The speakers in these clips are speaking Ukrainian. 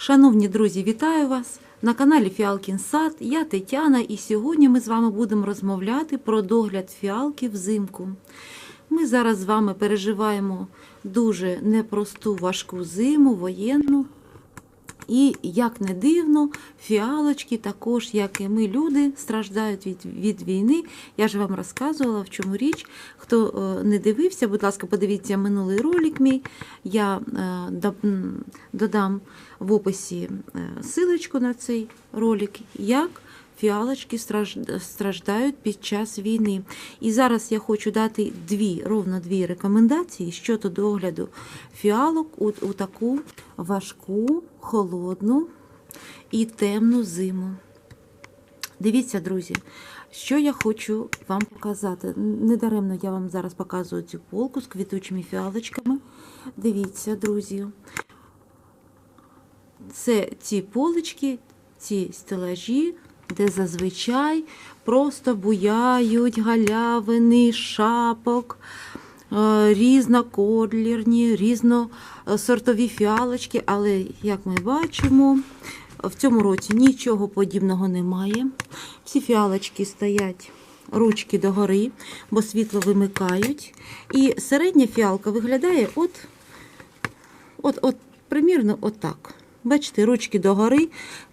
Шановні друзі, вітаю вас на каналі Фіалкін Сад. Я Тетяна, і сьогодні ми з вами будемо розмовляти про догляд фіалки взимку. Ми зараз з вами переживаємо дуже непросту важку зиму, воєнну. І як не дивно, фіалочки також, як і ми, люди, страждають від, від війни. Я ж вам розказувала, в чому річ. Хто е, не дивився, будь ласка, подивіться минулий ролик мій. Я е, додам в описі е, силочку на цей ролик, як фіалочки страждають під час війни. І зараз я хочу дати дві, ровно дві рекомендації щодо догляду фіалок у, у таку важку, холодну і темну зиму. Дивіться, друзі, що я хочу вам показати. Недаремно я вам зараз показую цю полку з квітучими фіалочками. Дивіться, друзі. Це ці полички, ці стелажі, де зазвичай просто буяють галявини, шапок, е, різноколірні, різносортові фіалочки, але, як ми бачимо, в цьому році нічого подібного немає. Всі фіалочки стоять ручки догори, бо світло вимикають. І середня фіалка виглядає от, от, от примірно отак. Бачите, ручки догори,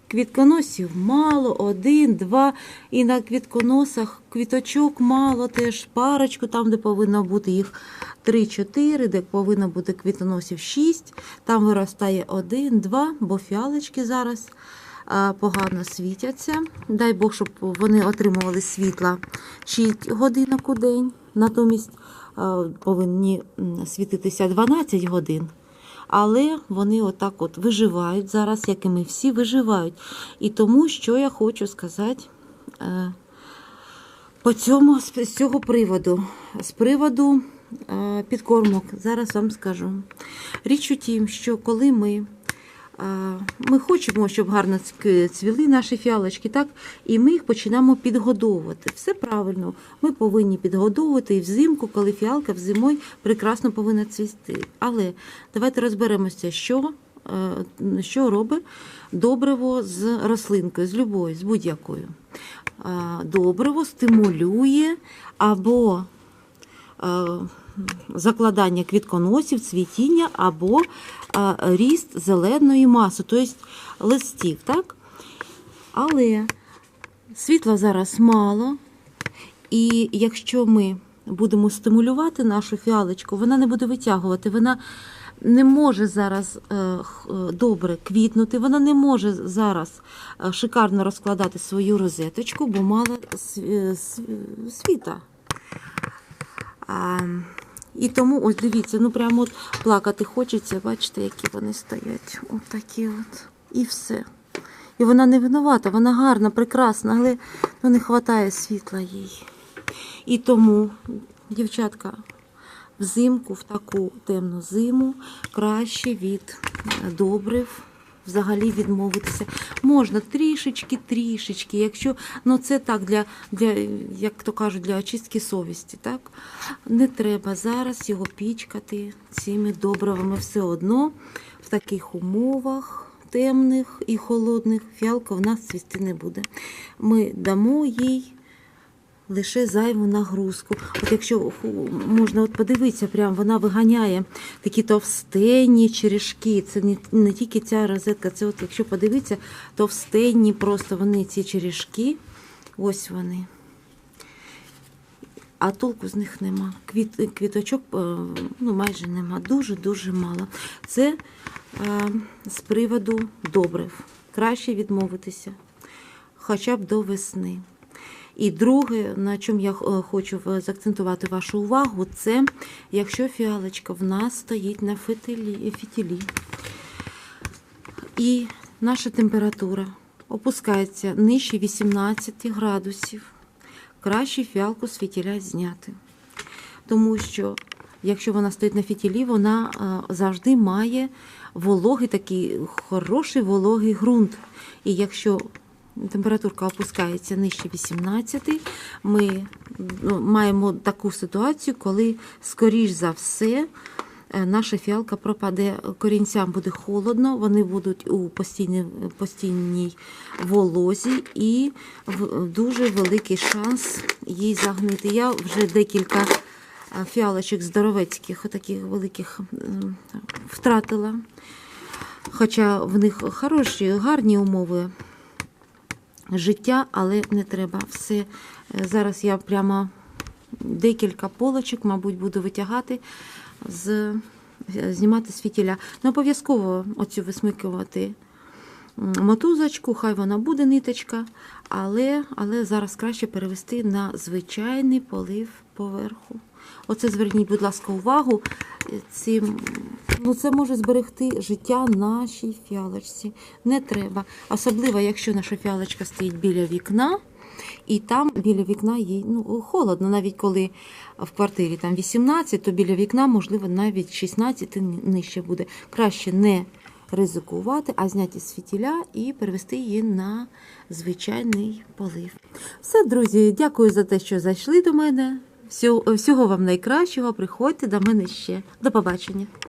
квітконосів мало, один, два. І на квітконосах квіточок мало, теж парочку, там, де повинно бути їх 3-4, де повинно бути квітоносів 6. Там виростає один, два, бо фіалочки зараз погано світяться. Дай Бог, щоб вони отримували світла 6 годинок у день. Натомість повинні світитися 12 годин. Але вони отак от виживають зараз, як і ми всі виживають. І тому, що я хочу сказати е, по цьому, з цього приводу. З приводу е, підкормок, зараз вам скажу. Річ у тім, що коли ми, ми хочемо, щоб гарно цвіли наші фіалочки, так? і ми їх починаємо підгодовувати. Все правильно, ми повинні підгодовувати і взимку, коли фіалка взимою прекрасно повинна цвісти. Але давайте розберемося, що, е, що робить добриво з рослинкою, з любою, з будь-якою. Е, Добриво стимулює або е, закладання квітконосів, цвітіння або е, ріст зеленої маси, тобто листів. Так? Але світла зараз мало, і якщо ми будемо стимулювати нашу фіалочку, вона не буде витягувати, вона не може зараз е, е, добре квітнути, вона не може зараз шикарно розкладати свою розеточку, бо мало св- св- світа. І тому, ось дивіться, ну прямо от плакати хочеться, бачите, які вони стоять. От такі от. І все. І вона не винувата, вона гарна, прекрасна, але ну, не вистачає світла їй. І тому, дівчатка, взимку, в таку темну зиму, краще від е, добрив взагалі відмовитися. Можна трішечки, трішечки, якщо ну це так для, для як то кажуть, для очистки совісті, так? Не треба зараз його пічкати цими добривами все одно в таких умовах темних і холодних фіалка в нас цвісти не буде. Ми дамо їй лише зайву нагрузку. От якщо можна от подивитися, прям вона виганяє такі товстенні черешки. Це не, не тільки ця розетка, це от якщо подивитися, товстенні просто вони ці черешки. Ось вони. А толку з них нема. Квіт, квіточок е, ну, майже нема. Дуже-дуже мало. Це е, з приводу добрив. Краще відмовитися хоча б до весни. І друге, на чому я е, хочу заакцентувати вашу увагу, це якщо фіалочка в нас стоїть на фітилі, фітілі, і наша температура опускається нижче 18 градусів, краще фіалку з фітіля зняти. Тому що, якщо вона стоїть на фітілі, вона е, завжди має вологий такий хороший вологий ґрунт. І якщо температурка опускається нижче 18, ми ну, маємо таку ситуацію, коли, скоріш за все, е, наша фіалка пропаде. Корінцям буде холодно, вони будуть у постійній, постійній волозі і дуже великий шанс їй загнити. Я вже декілька е, фіалочок здоровецьких, таких великих втратила. Хоча в них хороші, гарні умови життя, але не треба. Все. Е, Зараз я прямо декілька полочок, мабуть, буду витягати, з, е, знімати з фітіля. Не обов'язково оцю висмикувати мотузочку, хай вона буде ниточка, але, але зараз краще перевести на звичайний полив поверху. Оце зверніть, будь ласка, увагу. Ці, ну, це може зберегти життя нашій фіалочці. Не треба. Особливо, якщо наша фіалочка стоїть біля вікна, і там біля вікна їй ну, холодно, навіть коли в квартирі там 18, то біля вікна, можливо, навіть 16 нижче буде. Краще не ризикувати, а зняти з фітіля і перевести її на звичайний полив. Все, друзі, дякую за те, що зайшли до мене. Всього, вам найкращого. Приходьте до мене ще. До побачення.